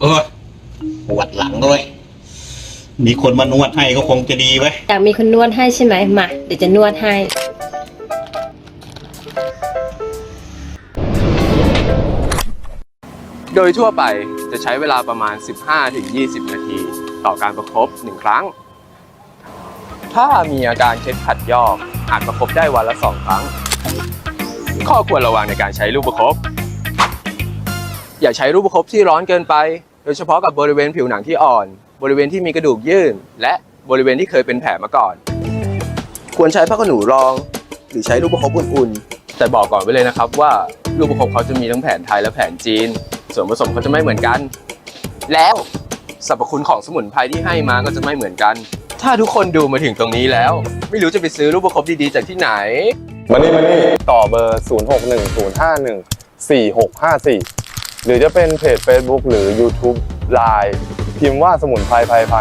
เออปวดหลังด้วย มีคนมานวดให้ก็คงจะดีไว้ยอยากมีคนนวดให้ใช่ไหมมาเดี๋ยวจะนวดให้ โดยทั่วไปจะใช้เวลาประมาณ 15-20 นาที ต่อการประครบ1 ครั้ง ถ้ามีอาการเคล็ดขัดยอกอาจประครบได้วันละ 2 ครั้ง ข้อควรระวังในการใช้ลูกประครบ อย่าใช้ลูประครบที่ร้อนเกินไป โดยเฉพาะกับบริเวณผิวหนังที่อ่อน บริเวณที่มีกระดูกยื่น และบริเวณที่เคยเป็นแผลมาก่อน ควรใช้ผ้าขนหนูรอง หรือใช้ลูกประคบอุ่นๆ แต่บอกก่อนไว้เลยนะครับว่าลูกประคบเขาจะมีทั้งแผนไทยและแผนจีน ส่วนผสมเขาจะไม่เหมือนกัน แล้วสรรพคุณของสมุนไพรที่ให้มาก็จะไม่เหมือนกัน ถ้าทุกคนดูมาถึงตรงนี้แล้ว ไม่รู้จะไปซื้อลูกประคบดีๆจากที่ไหน มานี่มานี่ต่อเบอร์ 0 หรือจะเป็นเพจ Facebook หรือ YouTube Line พิมพ์ว่าสมุนไพรไพรพัน